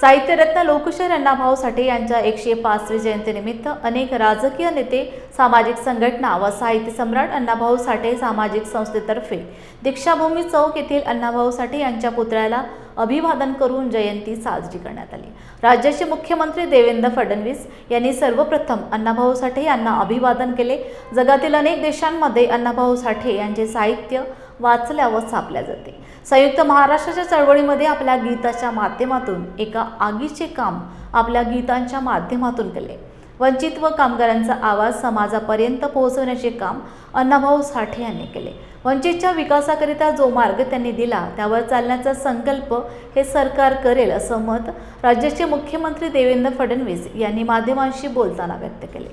साहित्यरत्न लोकशाहीर अण्णाभाऊ साठे यांच्या एकशे पाचवी जयंतीनिमित्त अनेक राजकीय नेते सामाजिक संघटना व साहित्य सम्राट अण्णाभाऊ साठे सामाजिक संस्थेतर्फे दीक्षाभूमी चौक येथील अण्णाभाऊ साठे यांच्या पुतळ्याला अभिवादन करून जयंती साजरी करण्यात आली. राज्याचे मुख्यमंत्री देवेंद्र फडणवीस यांनी सर्वप्रथम अण्णाभाऊ साठे यांना अभिवादन केले. जगातील अनेक देशांमध्ये अण्णाभाऊ साठे यांचे साहित्य वाचल्या व सापल्या जाते. संयुक्त महाराष्ट्राच्या चळवळीमध्ये आपल्या गीताच्या माध्यमातून एका आगीचे काम आपल्या गीतांच्या माध्यमातून केले. वंचित व कामगारांचा आवाज समाजापर्यंत पोहोचवण्याचे काम अण्णाभाऊ साठे यांनी केले. वंचितच्या विकासाकरिता जो मार्ग त्यांनी दिला त्यावर चालण्याचा संकल्प हे सरकार करेल असं मत राज्याचे मुख्यमंत्री देवेंद्र फडणवीस यांनी माध्यमांशी बोलताना व्यक्त केले.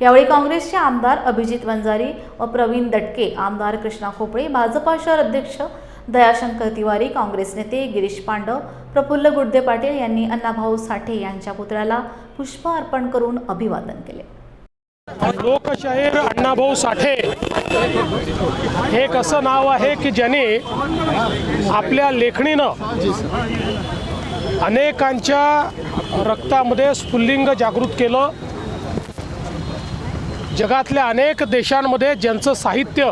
यावेळी काँग्रेसचे आमदार अभिजित वंजारी व प्रवीण दटके आमदार कृष्णा खोपळे भाजपा शहर अध्यक्ष दयाशंकर तिवारी काँग्रेस नेते गिरीश पांडव प्रफुल्ल गुड्डे पाटील यांनी अण्णाभाऊ साठे यांच्या पुतळ्याला पुष्प अर्पण करून अभिवादन केले. लोकशाहीर अण्णाभाऊ साठे. हे एक असं नाव आहे की ज्याने आपल्या लेखणीनं अनेकांच्या रक्तामध्ये स्फुल्लिंग जागृत केलं? जगातल्या अनेक देशांमध्ये ज्यांचं साहित्य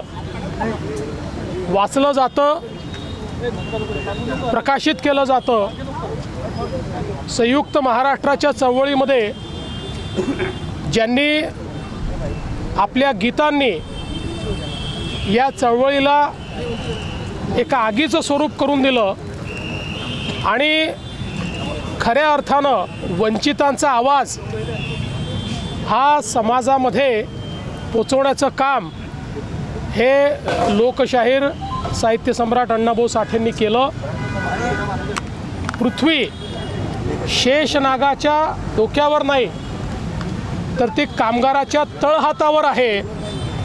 वाचलं जातं प्रकाशित केलं जातं. संयुक्त महाराष्ट्राच्या चळवळीमध्ये ज्यांनी आपल्या गीतांनी या चळवळीला एका आगीचं स्वरूप करून दिलं आणि खऱ्या अर्थानं वंचितांचा आवाज हा समाजामध्ये पोचवण्याचं काम हे लोकशाहीर साहित्य सम्राट अण्णाभाऊ साठेंनी केलं. पृथ्वी शेषनागाच्या डोक्यावर नाही तर ते कामगाराच्या तळहातावर आहे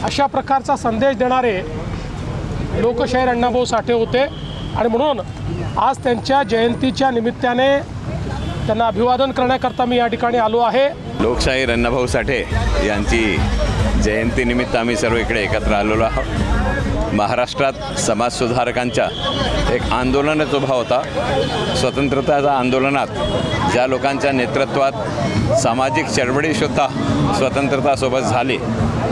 अशा प्रकारचा संदेश देणारे लोकशाहीर अण्णाभाऊ साठे होते. आणि म्हणून आज त्यांच्या जयंतीच्या निमित्ताने त्यांना अभिवादन करण्याकरता मी या ठिकाणी आलो आहे. लोकशाहीर अण्णाभाऊ साठे यांची जयंतीनिमित्त आम्ही सर्व इकडे एकत्र आलेलो आहोत. महाराष्ट्रात समाजसुधारकांच्या एक आंदोलनच उभा होता. स्वतंत्रताच्या आंदोलनात ज्या लोकांच्या नेतृत्वात सामाजिक चळवळीसुद्धा स्वतंत्रतासोबत झाली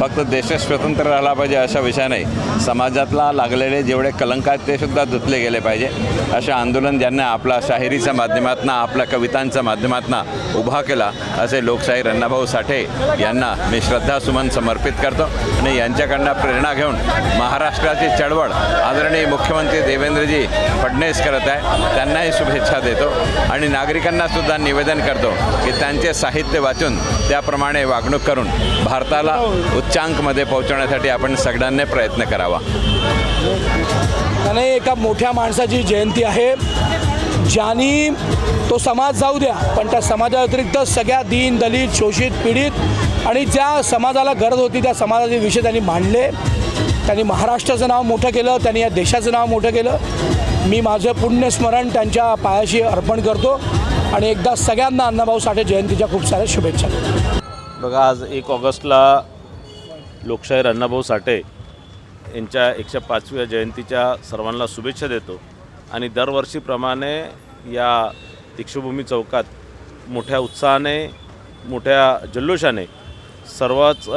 फक्त देश स्वतंत्र राहिला पाहिजे अशा विषय नाही. समाजातला लागलेले जेवढे कलंक आहेत ते सुद्धा धुतले गेले पाहिजे. असे आंदोलन ज्यांना आपला शाहिरीच्या माध्यमातून आपल्या कवितांच्या माध्यमातून उभा केला असे लोकशाहीर अण्णाभाऊ साठे यांना मी श्रद्धासुमन समर्पित करतो आणि यांच्याकडनं प्रेरणा घेऊन महाराष्ट्राची चळवळ आदरणीय मुख्यमंत्री देवेंद्रजी फडणवीस करत आहे. त्यांनाही शुभेच्छा देतो आणि नागरिकांना सुद्धा निवेदन करतो की त्यांचे साहित्य वाचून त्याप्रमाणे वागणूक करून भारताला उच्चांकमध्ये पोहोचवण्यासाठी आपण सगळ्यांनी प्रयत्न करावा. त्याने एका मोठ्या माणसाची जयंती आहे. ज्यांनी तो समाज जाऊ द्या पण त्या समाजाव्यतिरिक्त सगळ्या दीन दलित शोषित पीडित आणि ज्या समाजाला गरज होती त्या समाजाचे विषय त्यांनी मांडले. त्यांनी महाराष्ट्राचं नाव मोठं केलं त्यांनी या देशाचं नाव मोठं केलं. मी माझं पुण्यस्मरण त्यांच्या पायाशी अर्पण करतो आणि एकदा सगळ्यांना अण्णाभाऊ साठे जयंतीच्या खूप साऱ्या शुभेच्छा देतो. बघा आज एक ऑगस्टला लोकशाहीर अण्णाभाऊ साठे यांच्या एकशे पाचव्या जयंतीच्या सर्वांना शुभेच्छा देतो. आणि दरवर्षीप्रमाणे या दीक्षाभूमी चौकात मोठ्या उत्साहाने मोठ्या जल्लोषाने सर्वच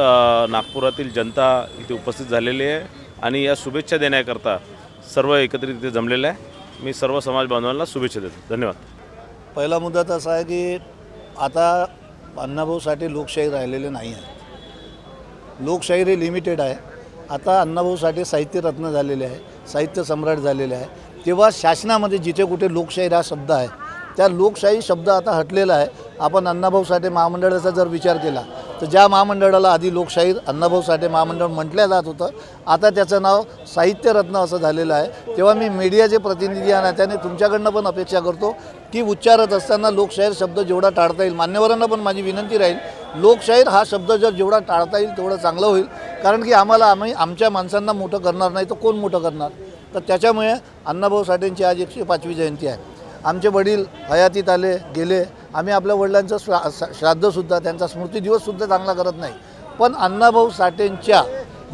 नागपुरातील जनता इथे उपस्थित झालेली आहे आणि या शुभेच्छा देण्याकरता सर्व एकत्रित इथे जमलेले आहे. मी सर्व समाज बांधवांना शुभेच्छा देतो. धन्यवाद. पहिला मुद्दा तसा आहे की आता अण्णाभाऊसाठी लोकशाही राहिलेले नाही आहे लोकशाहीर हे लिमिटेड आहे. आता अण्णाभाऊसाठी साहित्यरत्न झालेले आहे साहित्य सम्राट झालेले आहे. तेव्हा शासनामध्ये जिथे कुठे लोकशाही हा शब्द आहे त्या लोकशाही शब्द आता हटलेला आहे. आपण अण्णाभाऊ साठे महामंडळाचा जर विचार केला तर ज्या महामंडळाला आधी लोकशाहीर अण्णाभाऊ साठे महामंडळ म्हटलं जात होतं आता त्याचं नाव साहित्यरत्न असं झालेलं आहे. तेव्हा मी मीडियाचे प्रतिनिधी या नात्याने तुमच्याकडनं पण अपेक्षा करतो की उच्चारत असताना लोकशाहीर शब्द जेवढा टाळता येईल. मान्यवरांना पण माझी विनंती राहील लोकशाहीर हा शब्द जर जेवढा टाळता येईल तेवढं चांगलं होईल. कारण की आम्हाला आम्ही आमच्या माणसांना मोठं करणार नाही तर कोण मोठं करणार? तर त्याच्यामुळे अण्णाभाऊ साठेंची आज एकशे पाचवी जयंती आहे. आमचे वडील हयातीत आले गेले. आम्ही आपल्या वडिलांचं श्रा श्राद्धसुद्धा त्यांचा स्मृती दिवससुद्धा चांगला करत नाही. पण अण्णाभाऊ साठेंच्या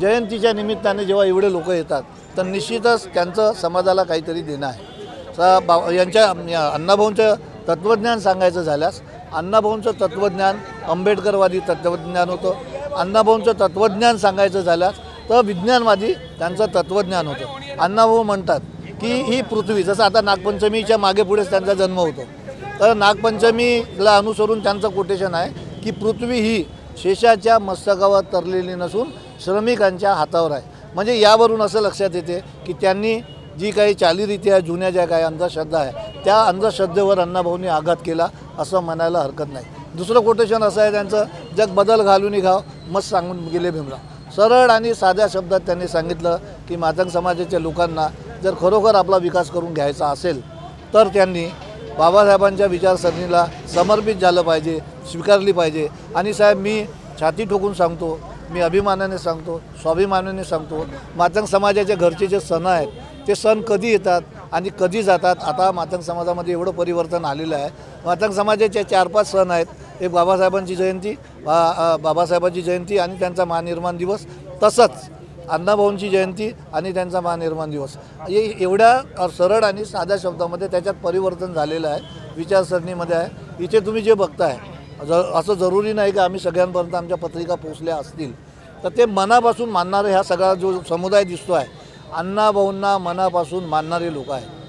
जयंतीच्या निमित्ताने जेव्हा एवढे लोक येतात तर निश्चितच त्यांचं समाजाला काहीतरी देणं आहे. सा बा यांच्या अण्णाभाऊंचं तत्त्वज्ञान सांगायचं झाल्यास अण्णाभाऊंचं तत्त्वज्ञान आंबेडकरवादी तत्त्वज्ञान होतं. अण्णाभाऊंचं तत्त्वज्ञान सांगायचं झाल्यास तर विज्ञानवादी त्यांचं तत्त्वज्ञान होतं. अण्णाभाऊ म्हणतात की ही पृथ्वी जसं आता नागपंचमीच्या मागे पुढेच त्यांचा जन्म होतो. तर नागपंचमीला अनुसरून त्यांचं कोटेशन आहे की पृथ्वी ही शेषाच्या मस्तकावर तरलेली नसून श्रमिकांच्या हातावर आहे. म्हणजे यावरून असं लक्षात येते की त्यांनी जी काही चालीरीती आहे जुन्या ज्या काही अंधश्रद्धा आहे त्या अंधश्रद्धेवर अण्णाभाऊंनी आघात केला असं म्हणायला हरकत नाही. दुसरं कोटेशन असं आहे त्यांचं जग बदल घालून घाव मस्त सांगून गेले भीमराव. सरळ आणि साध्या शब्दात त्यांनी सांगितलं की मातंग समाजाच्या लोकांना जर खरोखर आपला विकास करून घ्यायचा असेल तर त्यांनी बाबासाहेबांच्या विचारसरणीला समर्पित झालं पाहिजे स्वीकारली पाहिजे. आणि साहेब मी छाती ठोकून सांगतो मी अभिमानाने सांगतो स्वाभिमानाने सांगतो मातंग समाजाच्या घरचे जे सण आहेत ते सण कधी येतात? आणि कधी जातात? आता मातंग समाजामध्ये एवढं परिवर्तन आलेलं आहे. मातंग समाजाचे चार पाच सण आहेत. एक बाबासाहेबांची जयंती बा- बाबासाहेबांची जयंती आणि त्यांचा महानिर्माण दिवस. तसंच अण्णाभाऊंची जयंती आणि त्यांचा महानिर्माण दिवस. हे एवढ्या सरळ आणि साध्या शब्दामध्ये त्याच्यात परिवर्तन झालेलं आहे. विचारसरणीमध्ये आहे. इथे तुम्ही जे बघताय ज असं जरुरी नाही की आम्ही सगळ्यांपर्यंत आमच्या पत्रिका पोचल्या असतील. तर ते मनापासून मानणारे हा सगळा जो समुदाय दिसतो आहे अण्णाभाऊंना मनापासून मानणारे लोक आहेत.